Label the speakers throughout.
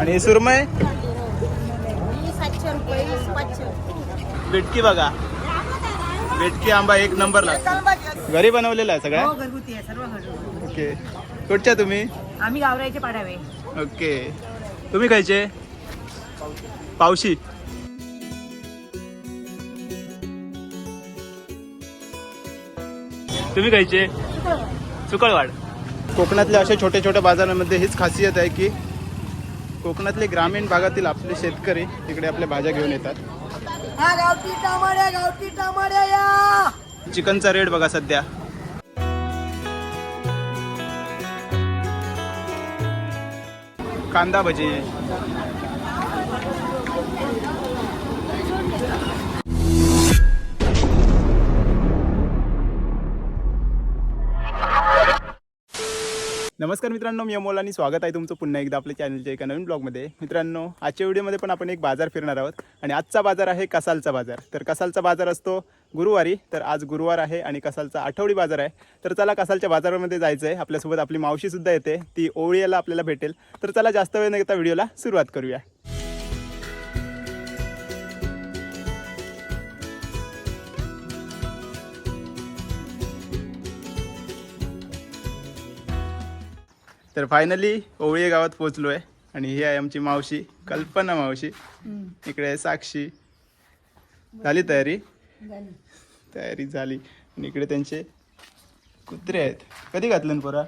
Speaker 1: आणि सुरमय? बेटकी बघा. बेटकी आंबा एक नंबरला घरी बनवलेला आहे सगळ्या?
Speaker 2: हो घरगुती आहे सर्व घरगुती.
Speaker 1: ओके. कुठच्या तुम्ही?
Speaker 2: आम्ही गावरायचे पाडावे.
Speaker 1: ओके. तुम्ही खायचे? पावशी. तुम्ही खायचे? सुकळवाड. कोकणातल्या अशा छोट्या छोट्या बाजारांमध्ये हीच खासियत आहे की कोकणातले ग्रामीण भागातील आपले शेतकरी इकडे आपल्या भाज्या घेऊन येतात. चिकनचा रेट बघा सध्या. कांदा भजी. नमस्कार मित्रांनो मी अमोल आणि स्वागत आहे तुमचं पुन्हा एकदा आपल्या चॅनलच्या एका नवीन ब्लॉगमध्ये मित्रांनो आजच्या व्हिडिओमध्ये पण आपण एक बाजार फिरणार आहोत आणि आजचा बाजार आहे कसालचा बाजार. तर कसालचा बाजार असतो गुरुवारी तर आज गुरुवार आहे आणि कसालचा आठवडी बाजार आहे. तर चला कसालच्या बाजारामध्ये जायचं आहे आपल्यासोबत आपली मावशीसुद्धा येते. ती ओवळीला आपल्याला भेटेल. तर चला जास्त वेळ न घेता व्हिडिओला सुरुवात करूया. तर फायनली ओवळी गावात पोहोचलो आहे आणि ही आहे आमची मावशी कल्पना मावशी. इकडे आहे साक्षी. झाली तयारी? तयारी झाली. आणि इकडे त्यांचे कुत्रे आहेत. कधी घातलं ना पोरा?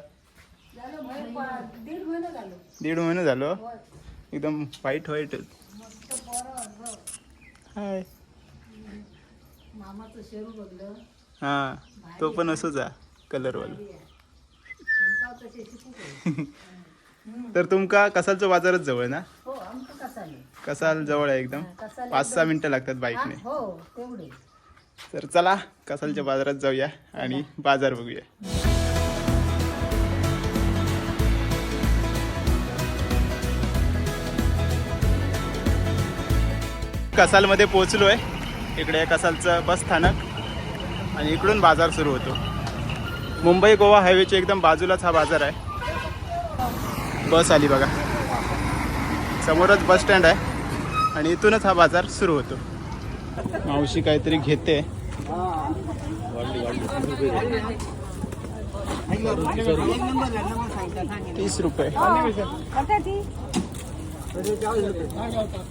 Speaker 1: दीड महिना झालो. एकदम व्हाईट व्हाईट हाय. हा तो पण असंच आहे कलरवाला तर तुमका कसालचं बाजारच जवळ ना?
Speaker 2: हो आमचं कसाले
Speaker 1: कसाल जवळ आहे एकदम.
Speaker 2: कसाले
Speaker 1: पाच सहा मिनिटं लागतात बाईकने.
Speaker 2: हो तेवढे.
Speaker 1: तर चला कसालच्या बाजारात जाऊया आणि बाजार बघूया. कसालमध्ये पोहोचलो आहे इकडे कसालचं बस स्थानक आणि इकडून बाजार सुरू होतो. मुंबई गोवा हायवेच्या एकदम बाजूलाच हा बाजार आहे. बस आली बघा. समोरच बस स्टँड आहे. आणि इथूनच हा बाजार सुरू होतो. मावशी काहीतरी घेते. तीस रुपये.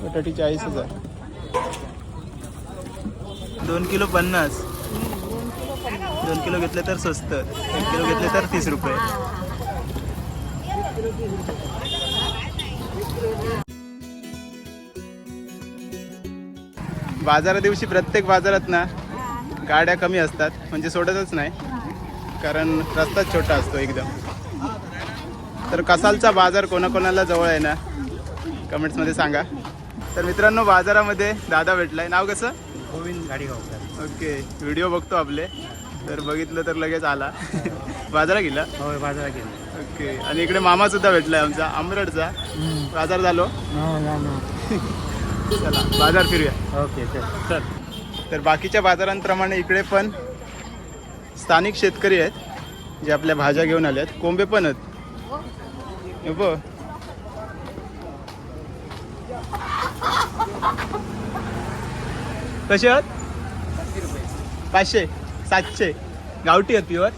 Speaker 1: बटाटी चाळीस हजार. दोन किलो पन्नास. दोन किलो घेतले तर स्वस्त एक किलो घेतले तर तीस रुपये. बाजारा दिवशी प्रत्येक बाजारात ना गाड्या कमी असतात म्हणजे सोडतच नाही. कारण रस्ताच छोटा असतो एकदम. तर कसालचा बाजार कोणाकोणाला जवळ आहे ना कमेंट्समध्ये सांगा. तर मित्रांनो बाजारामध्ये दादा भेटलाय. नाव कसं?
Speaker 3: गोविंद गाडीगावकर.
Speaker 1: ओके व्हिडिओ बघतो आपले. तर बघितलं तर लगेच आला. बाजारा गेला?
Speaker 3: होय बाजारात गेलो.
Speaker 1: ओके आणि इकडे मामा सुद्धा भेटलाय आमचा आंबरडचा बाजार झालो? चला बाजार फिरूया.
Speaker 3: ओके चल चल.
Speaker 1: तर बाकीच्या बाजारांप्रमाणे इकडे पण स्थानिक शेतकरी आहेत जे आपल्या भाज्या घेऊन आले आहेत कोंबे पण आहेत. हे बघ. कसे आहात? पाचशे सातशे. गावठी आहेत प्युअर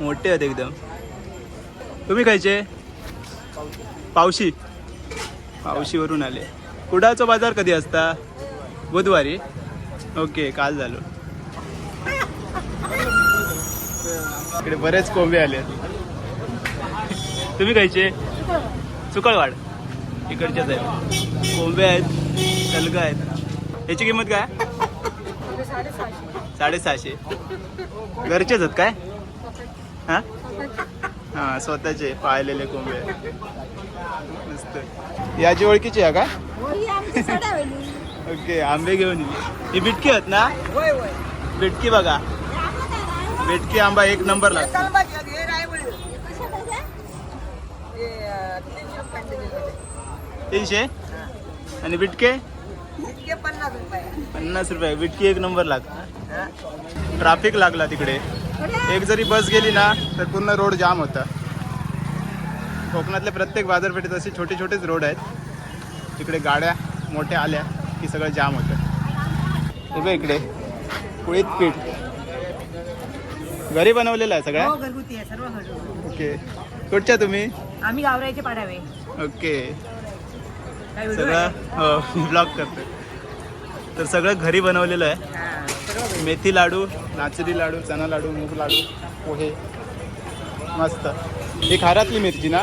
Speaker 1: मोठे आहेत एकदम. तुम्ही खायचे? पावशी. पावशीवरून आले. कुडाचा बाजार कधी असता? बुधवारी. ओके काल झालो. इकडे बरेच कोंबे आले तुम्ही खायचे? सुकळवाड. इकडच्याच आहेत. कोंबे आहेत तलगा आहेत. याची किंमत काय? साडेसहाशे. घरचेच आहेत काय? हां? हां स्वतःचे पाळलेले कोंबे. मस्त. याची ओळखीची आहे का? ओके आंबे घेऊन ये. ही बिटकी आहेत ना? बिटकी बघा. बिटकी आंबा एक नंबर लागतो तीनशे? आणि बिटके? पन्नास रुपये. बिटकी एक नंबर लागतो ट्राफिक लागला तिकडे. एक जरी बस गेली ना तर पूर्ण रोड जाम होता. कोकणातल्या प्रत्येक बाजारपेठेत असे छोटे छोटेच रोड आहेत. तिकडे गाड्या मोठ्या आल्या की सगळं जाम होतं. बघ इकडे. कुळीत पीठ. घरी बनवलेलं आहे सगळ्या?
Speaker 4: हो घरगुती आहे सर्व घरगुती.
Speaker 1: ओके. कुठच्या तुम्ही?
Speaker 4: आम्ही गावरायचे पाडावे.
Speaker 1: ओके. सगळं
Speaker 4: आहे?
Speaker 1: हो ब्लॉग करतो तर सगळं घरी बनवलेलं आहे.
Speaker 4: हा.
Speaker 1: मेथी लाडू नाचणी लाडू चना लाडू मूग लाडू पोहे. मस्त. ही खारातली मिरची ना?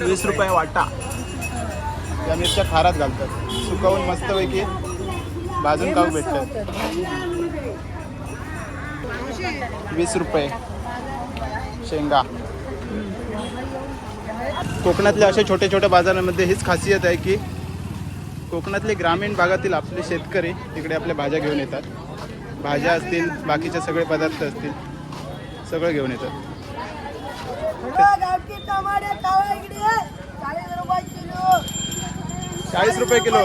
Speaker 1: वीस रुपये. वाटा. या मिरच्या खारात घालतात. सुकवून मस्तपैकी भाजून खाऊ भेटतात. वीस रुपये. शेंगा. कोकणातल्या अशा छोट्या छोट्या बाजारांमध्ये हीच खासियत आहे की कोकणातले ग्रामीण भागातील आपले शेतकरी इकडे आपल्या भाज्या घेऊन येतात भाज्या असतील बाकीचे सगळे पदार्थ असतील सगळं घेऊन येतात.
Speaker 2: चाळीस रुपये किलो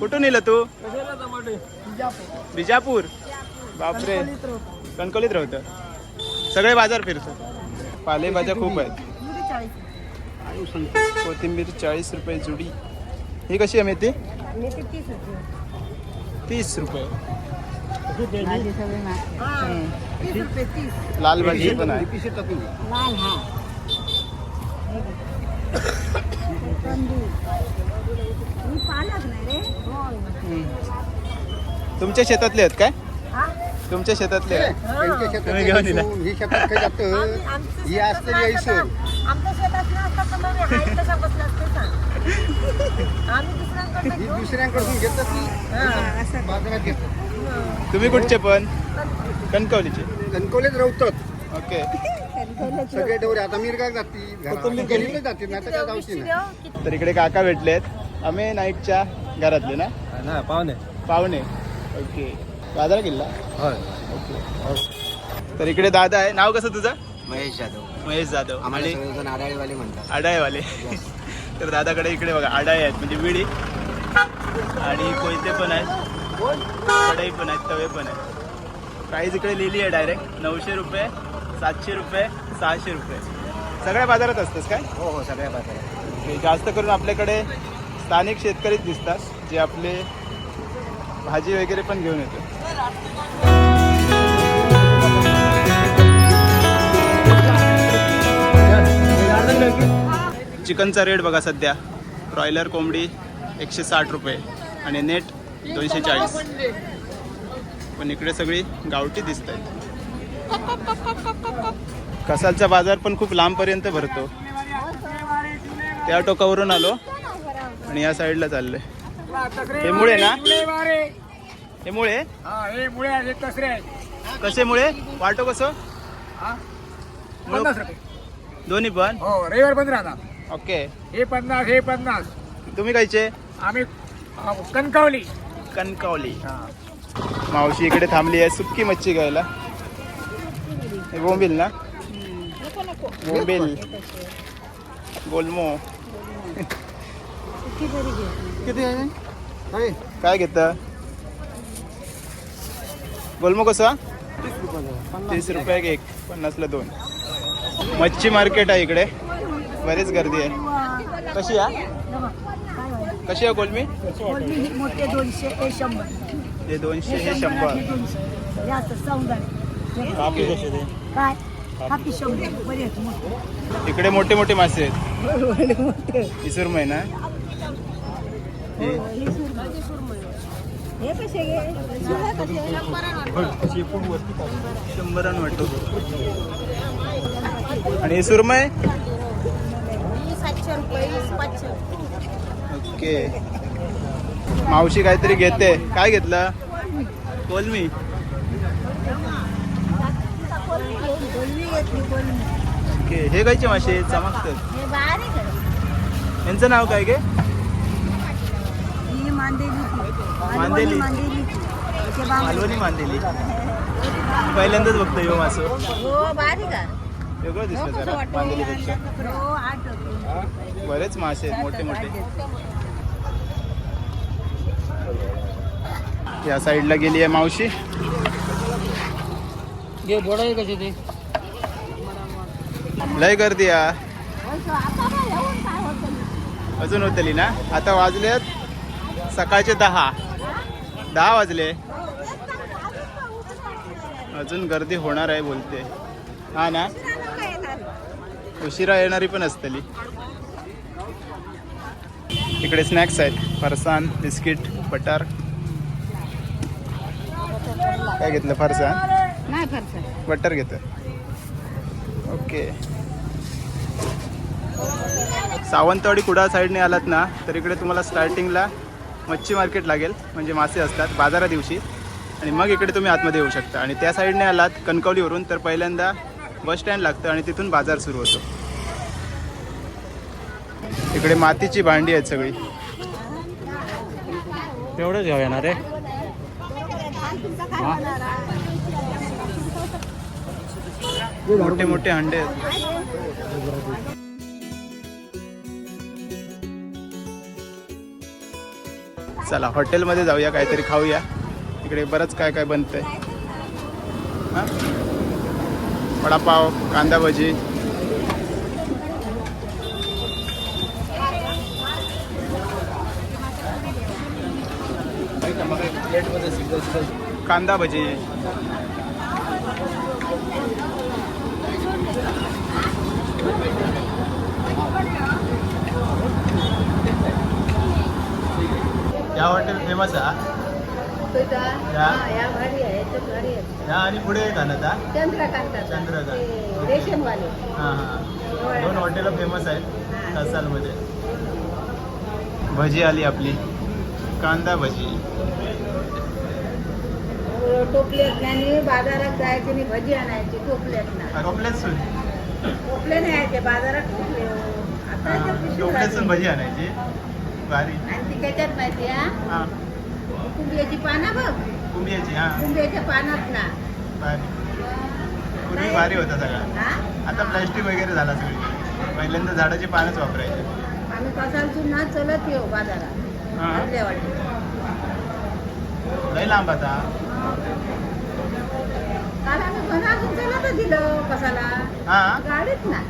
Speaker 1: कुठून येलं तू. बिजापूर बापरे.
Speaker 2: कणकवलीत रोप.
Speaker 1: राहतं सगळे बाजार फिरतो पालेभाज्या खूप आहेत. कोथिंबीर चाळीस रुपये जुडी. ही कशी आहे मेथी?
Speaker 4: तीस रुपये.
Speaker 1: लाल भाजी पण आहे. तुमच्या शेतातले आहेत काय? तुमच्या शेतातले? आहेत
Speaker 5: त्यांच्या शेतात
Speaker 1: तुम्ही घेऊन दिला.
Speaker 5: यायचं, ही शेतात काय जातं.
Speaker 4: आम्ही- आमचं
Speaker 5: ही
Speaker 4: शेतात
Speaker 5: असतं
Speaker 4: नाही
Speaker 5: यायचं
Speaker 4: असतं. आमच्या शेतात नाही असतं तर मग हाय कशा बसल्या असते सांग. आम्ही दुसऱ्यांकडनं
Speaker 5: ही दुसऱ्यांकडून घेतात ती
Speaker 4: हा, असं.
Speaker 5: बाजारात घेतात.
Speaker 1: तुम्ही कुठचे पण? कणकवलीचे.
Speaker 5: कणकवलीत रवतात.
Speaker 1: ओके.
Speaker 5: सगळे डोरे आता मिरगा जाती गरीब जाते ना आता काय जाऊची ना
Speaker 1: तर इकडे काका भेटले आहेत अमे नाईकच्या घरातले ना?
Speaker 3: ना पाहुणे.
Speaker 1: पाहुणे. ओके. बाजार किल्ला?
Speaker 3: होय.
Speaker 1: ओके. तर इकडे दादा आहे. नाव कसं तुझं?
Speaker 5: महेश जाधव.
Speaker 1: महेश जाधव.
Speaker 5: आम्हाला
Speaker 1: आणि?
Speaker 5: सगळेजण आडाळीवाले म्हणतात.
Speaker 1: आडायवाले तर दादाकडे इकडे बघा आडाय आहेत म्हणजे विडी. आणि कोयते पण आहेत. कढई पण आहेत तवे पण आहेत. प्राईस इकडे लिहिली आहे डायरेक्ट नऊशे रुपये सातशे रुपये सहाशे रुपये. सगळ्या बाजारात असतंस काय?
Speaker 5: हो हो सगळ्या बाजारात.
Speaker 1: हे जास्त करून आपल्याकडे स्थानिक शेतकरीच दिसतात जे आपले भाजी वगैरे पण घेऊन येतो चिकनचा रेट बघा सध्या. ब्रॉयलर कोंबडी एकशे साठ रुपये आणि नेट दोनशे चाळीस. पण इकडे सगळी गावठी दिसत आहेत कसालचा बाजार पण खूप लांबपर्यंत भरतो. त्या टोकावरून आलो आणि या साईडला चाललोय. हे मुळे ना हे मुळे? कसे मुळे? वाटो कसं?
Speaker 6: पन्नास रुपये.
Speaker 1: दोन्ही पण?
Speaker 6: हो रविवार बंद राहणार.
Speaker 1: ओके.
Speaker 6: हे पन्नास हे पन्नास.
Speaker 1: तुम्ही खायचे?
Speaker 6: आम्ही कणकावली.
Speaker 1: कणकावली. मावशी इकडे थांबली आहे सुक्की मच्छी घ्यायला. हे बोंबील ना? बोंबील. गोलमो. किती आहे?
Speaker 5: काय
Speaker 1: घेतं? गोलमो कसा? तीस रुपये. एक पन्नासला दोन. मच्छी मार्केट आहे इकडे. बरीच गर्दी आहे. कशी आहे? कशी आहे गोलमी
Speaker 4: मोठे दोनशे हे शंभर
Speaker 1: हे दोनशे. हे शंभर. ते इकडे मोठे मोठे मासे आहेत. इसुरम आहे ना हे शंभरान वाटतो. आणि सुरमय
Speaker 4: सातशे रुपये पाचशे
Speaker 1: ओके. मावशी काहीतरी घेते. काय घेतलं? कोलमी. ओके. हे कायचे मासे चमकतात.
Speaker 4: आहे.
Speaker 1: यांचं नाव काय गे?
Speaker 4: मांदेली.
Speaker 1: मांदेली. मालवणी मांदेली. पहिल्यांदाच बघतो यो मासं.
Speaker 4: हो आहे.
Speaker 1: वेगळं दिसलं जरा मांदेलीपेक्षा.
Speaker 4: हो
Speaker 1: बरेच मासे आहेत मोठे मोठे. या साईडला गेली आहे मावशी.
Speaker 3: जे बोड आहे कशी ते?
Speaker 1: लय गर्दी या अजून होतली ना? आता वाजलेत सकाळचे दहा. दहा वाजले. अजून गर्दी होणार आहे बोलते. हा ना? उशिरा येणारी पण असतली. इकडे स्नॅक्स आहेत. फरसाण बिस्किट बटर. काय घेतलं फरसाण बटर घेतं ओके. सावंतवाडी कुडाळ साईडने आलात ना तर इकडे तुम्हाला स्टार्टिंगला मच्छी मार्केट लागेल म्हणजे मासे असतात बाजारा दिवशी. आणि मग इकडे तुम्ही आतमध्ये येऊ शकता. आणि त्या साईडने आलात कणकवलीवरून तर पहिल्यांदा बस स्टँड लागतं आणि तिथून बाजार सुरू होतो. इकडे मातीची भांडी आहेत सगळी.
Speaker 3: तेवढंच घ्यावं येणार आहे?
Speaker 1: मोठे मोठे हंडे आहेत. चला हॉटेलमध्ये जाऊया काहीतरी खाऊया. तिकडे बरंच काय काय बनतंय. हां? वडापाव कांदा भजी. कांदा भजी. या हॉटेल फेमस आहे या?
Speaker 4: या भारी आहे भारी आहे.
Speaker 1: आणि पुढे एक ना त्या
Speaker 4: चंद्रकांत.
Speaker 1: हां हां. दोन हॉटेलं फेमस आहेत कसालमध्ये भजी आली आपली. कांदा भजी.
Speaker 4: टोपल्यात नाही बाजारात जायचे आणि भजी आणायची टोपल्यात ना.
Speaker 1: टोपल्यात सून
Speaker 4: टोपले नाही यायचे बाजारात टोपले हो. आता पिशवी राहते.
Speaker 1: भजी आणायची. भारी.
Speaker 4: आणि त्याच्यात माहिती हा?
Speaker 1: हां.
Speaker 4: पानं बघ.
Speaker 1: कुंभियाची हां.
Speaker 4: कुंभियाच्या पानात ना.
Speaker 1: भारी. पूर्वी भारी होता सगळा.
Speaker 4: हा?
Speaker 1: आता प्लॅस्टिक वगैरे झाला सगळी. पहिल्यांदा झाडाची पानच वापरायचे.
Speaker 4: आम्ही कसालचून ना चलत येऊ बाजारात
Speaker 1: हां.
Speaker 4: अर्ध्या वाटी
Speaker 1: लय लांब आता.
Speaker 4: काल आम्ही घरातून चलत दिलं कसाला
Speaker 1: हां.
Speaker 4: गाडीत ना.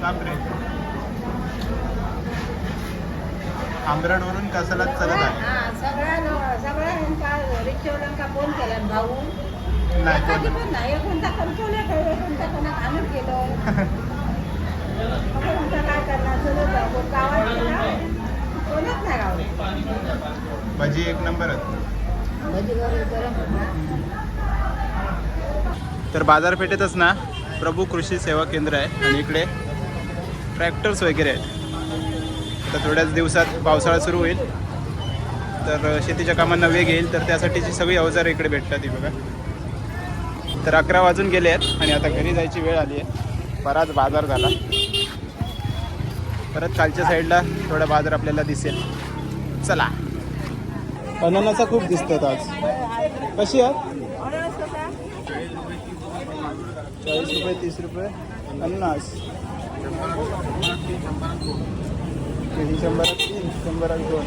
Speaker 1: बापरे. आंबरडवरून कसाला चलत आहे
Speaker 4: हा सगळ्या लो- सगळ्या ह्यांका रिक्षावाल्यांका फोन केला भाऊ
Speaker 1: नाही
Speaker 4: एखादी
Speaker 1: कोण-
Speaker 4: पण नाही एक घंटा कंट्रोल एक घंटा कोणाक आणत गेलो. मग घंटा काय करणार? चलत जाऊ. कोण गावात गेला? कोणच नाही गावात.
Speaker 1: भजी एक नंबरच
Speaker 4: भजी गरम गरम होता.
Speaker 1: तर बाजारपेठेतच ना प्रभू कृषी सेवा केंद्र आहे आणि इकडे ट्रॅक्टर्स वगैरे आहेत. तर थोड्याच दिवसात पावसाळा सुरू होईल. तर शेतीच्या कामांना वेग येईल. तर त्यासाठीची सगळी अवजारं इकडे भेटतात ही बघा. तर अकरा वाजून गेले आहेत आणि आता घरी जायची वेळ आली आहे. बराच बाजार झाला. परत खालच्या साईडला थोडा बाजार आपल्याला दिसेल. चला. अननसा खूप दिसतात आज. कशी आहे चाळीस रुपये तीस रुपये. पन्नास केळी शंभरात तीन शंभरात दोन.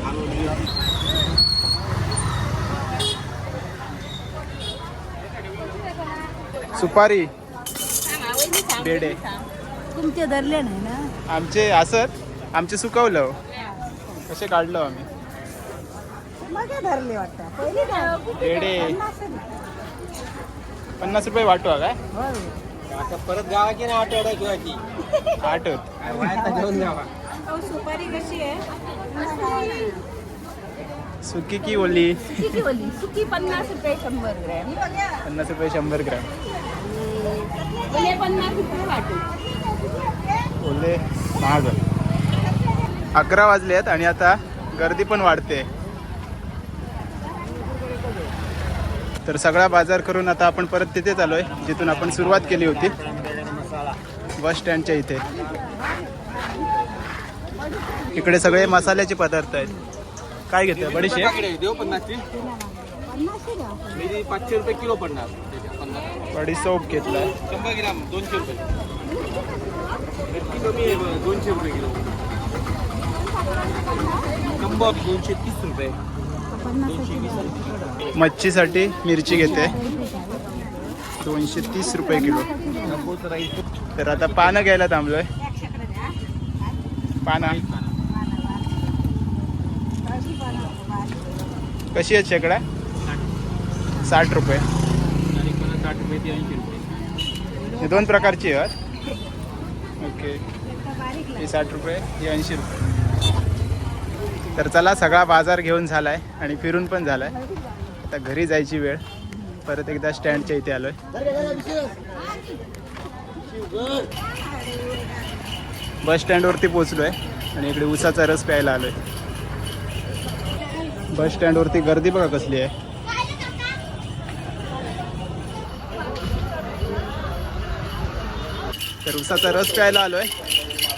Speaker 1: सुपारी. बेडे.
Speaker 4: तुमचे धरले नाही ना?
Speaker 1: आमचे असत आमचे सुकवलं. कसे काढलो आम्ही?
Speaker 4: मग धरले वाटतं. पहिली काय
Speaker 1: बेडे. पन्नास रुपये. वाटवा काय?
Speaker 3: आता परत गावाची ना आठवडा घेवायची
Speaker 1: आठवत.
Speaker 3: घेऊन जावा.
Speaker 4: सुपारी कशी आहे?
Speaker 1: सुकी की ओली?
Speaker 4: सुकी पन्नास रुपये शंभर ग्रॅम.
Speaker 1: पन्नास रुपये शंभर ग्रॅम.
Speaker 4: ओले पन्नास रुपये वाटू.
Speaker 1: ओले महाग. अकरा वाजले आहेत आणि आता गर्दी पण वाढते. तर सगळा बाजार करून आता आपण परत तिथेच आलोय जिथून आपण सुरुवात केली होती. बस स्टँडच्या इथे. इकडे सगळे मसाल्याचे पदार्थ आहेत. काय घेतोय बडीशेप?
Speaker 3: देऊ पन्नासची. मिरी पाचशे रुपये किलो पडणार. पन्नास
Speaker 1: घेतलाय.
Speaker 3: शंभर ग्राम दोनशे रुपये. मिरची कमी आहे दोनशे रुपये किलो. शंभर दोनशे तीस रुपये.
Speaker 1: मच्छीसाठी मिरची घेते. दोनशे तीस रुपये किलो. तर आता पानं घ्यायला थांबलोय. पाना. कशी आहेत शेकडा? साठ रुपये.
Speaker 3: साठ रुपये ऐंशी रुपये
Speaker 1: हे दोन प्रकारची आहेत. ओके. ही साठ रुपये ही ऐंशी रुपये. तर चला सगळा बाजार घेऊन झालाय आणि फिरून पण झालाय. आता घरी जायची वेळ. परत एकदा स्टँडच्या इथे आलोय. बस स्टँडवरती पोचलोय आणि इकडे उसाचा रस प्यायला आलोय. बस स्टँडवरती गर्दी बघा कसली आहे. तर उसाचा रस प्यायला आलोय.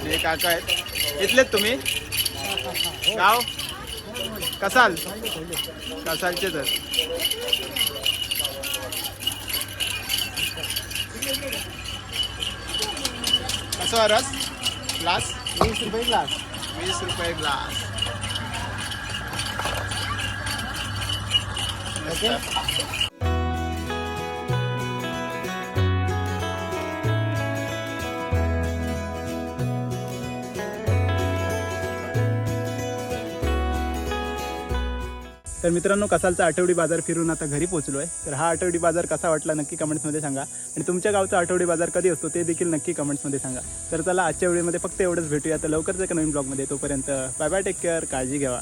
Speaker 1: हे काका आहेत. इथलेच तुम्ही? गाव? कसाल? कसालचेच आहेत कसं रस? ग्लास? वीस रुपये ग्लास. वीस रुपये ग्लास. तर मित्रांनो कसालचा आठवडी बाजार फिरून आता घरी पोहोचलो आहे तर हा आठवडी बाजार कसा वाटला नक्की कमेंट्समध्ये सांगा. आणि तुमच्या गावचा आठवडी बाजार कधी असतो ते देखील नक्की कमेंट्समध्ये सांगा. तर चला आजच्या व्हिडिओमध्ये फक्त एवढंच भेटूया तर लवकरच एका नवीन ब्लॉगमध्ये. तोपर्यंत बाय बाय टेक केअर काळजी घ्यावा